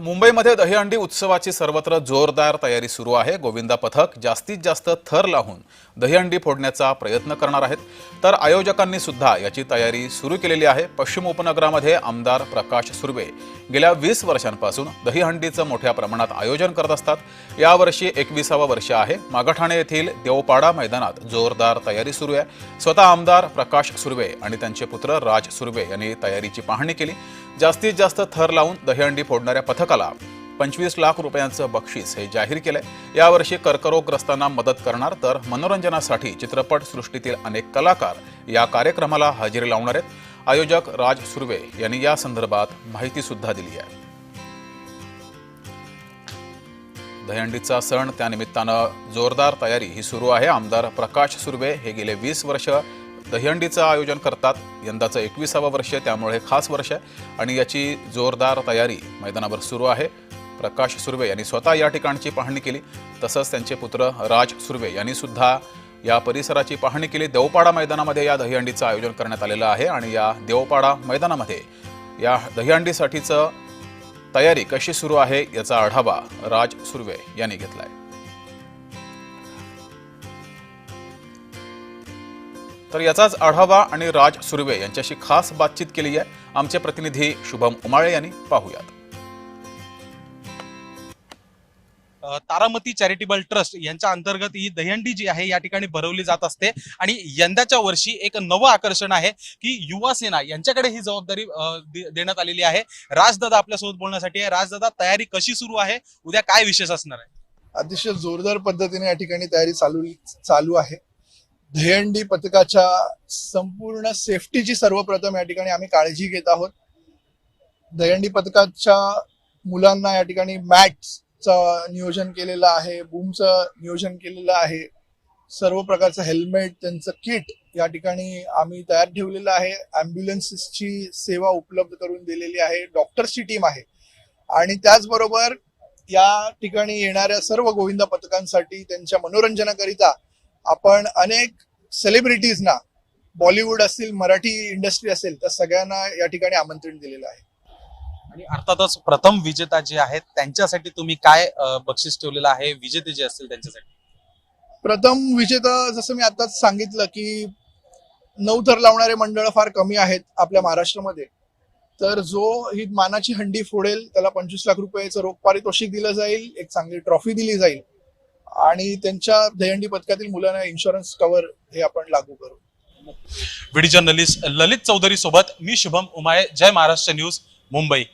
मुंबईमध्ये दहीहंडी उत्सवाची सर्वत्र जोरदार तयारी सुरू आहे. गोविंदा पथक जास्तीत जास्त थर लावून दहीहंडी फोडण्याचा प्रयत्न करणार आहेत. तर आयोजकांनी सुद्धा याची तयारी सुरू केलेली आहे. पश्चिम उपनगरामध्ये आमदार प्रकाश सुर्वे गेल्या वीस वर्षांपासून दहीहंडीचं मोठ्या प्रमाणात आयोजन करत असतात. यावर्षी एकविसावं वर्ष आहे. मागठाणे येथील देवपाडा मैदानात जोरदार तयारी सुरू आहे. स्वतः आमदार प्रकाश सुर्वे आणि त्यांचे पुत्र राज सुर्वे यांनी तयारीची पाहणी केली. जास्तीत जास्त थर लावून दहीहंडी फोडणाऱ्या पथकाला पंचवीस लाख रुपयांचं बक्षीस हे जाहीर केलंय. यावर्षी कर्करोगग्रस्तांना मदत करणार तर मनोरंजनासाठी चित्रपट सृष्टीतील अनेक कलाकार या कार्यक्रमाला हजेरी लावणार आहेत. आयोजक राज सुर्वे यांनी या संदर्भात माहिती सुद्धा दिली आहे. दहीहंडीचा सण त्यानिमित्तानं जोरदार तयारी ही सुरू आहे. आमदार प्रकाश सुर्वे हे गेले वीस वर्ष दहीहंडीचं आयोजन करतात. यंदाचं एकविसावं वर्ष त्यामुळे हे खास वर्ष आहे. आणि याची जोरदार तयारी मैदानावर सुरू आहे. प्रकाश सुर्वे यांनी स्वतः या ठिकाणची पाहणी केली. तसंच त्यांचे पुत्र राज सुर्वे यांनी सुद्धा या परिसराची पाहणी केली. देवपाडा मैदानामध्ये या दहीहंडीचं आयोजन करण्यात आलेलं आहे आणि या देवपाडा मैदानामध्ये या दहीहंडीसाठीचं तयारी कशी सुरू आहे याचा आढावा राज सुर्वे यांनी घेतला आहे तर याचाच आढावा आणि राज सुर्वे यांच्याशी खास बातचीत केली आहे. आमचे प्रतिनिधी शुभम उमाळे यांनी पाहूयात. तारामती चॅरिटेबल ट्रस्ट यांच्या अंतर्गत ही दहीहंडी जी आहे या ठिकाणी भरवली जात असते. आणि यंदाच्या वर्षी एक नवं आकर्षण आहे की युवा सेना यांच्याकडे ही जबाबदारी देण्यात आलेली आहे. राजदादा आपल्यासोबत बोलण्यासाठी आहे. राजदादा तयारी कशी सुरू आहे? उद्या काय विशेष असणार आहे? अतिशय जोरदार पद्धतीने या ठिकाणी तयारी चालू चालू आहे. दहीहंडी पथकाच्या संपूर्ण सेफ्टीची सर्वप्रथम या ठिकाणी आम्ही काळजी घेत आहोत. दहीहंडी पथकाच्या मुलांना या ठिकाणी मॅटचं नियोजन केलेलं आहे बूमचं नियोजन केलेलं आहे. सर्व प्रकारचं हेल्मेट त्यांचं किट या ठिकाणी आम्ही तयार ठेवलेलं आहे. अँब्युलन्सची सेवा उपलब्ध करून दिलेली आहे. डॉक्टर्सची टीम आहे. आणि त्याचबरोबर या ठिकाणी येणाऱ्या सर्व गोविंदा पथकांसाठी त्यांच्या मनोरंजनाकरिता आपण अनेक सेलिब्रिटीजना बॉलिवूड असतील मराठी इंडस्ट्री असेल तर सगळ्यांना या ठिकाणी आमंत्रण दिलेलं आहे. आणि अर्थातच प्रथम विजेता जे आहेत त्यांच्यासाठी तुम्ही काय बक्षीस ठेवलेलं आहे? विजेते जे असतील त्यांच्यासाठी. प्रथम विजेता जसं मी आताच सांगितलं की नऊ थर लावणारे मंडळ फार कमी आहेत आपल्या महाराष्ट्रामध्ये. तर जो ही मानाची हंडी फोडेल त्याला पंचवीस लाख रुपयाचं रोख पारितोषिक दिलं जाईल एक चांगली ट्रॉफी दिली जाईल. आणि त्यांच्या दहीहंडी पथकातील मुलांना इन्शुरन्स कव्हर हे आपण लागू करू. व्हिडिओ जर्नलिस्ट ललित चौधरी सोबत मी शुभम उमाळे जय महाराष्ट्र न्यूज मुंबई.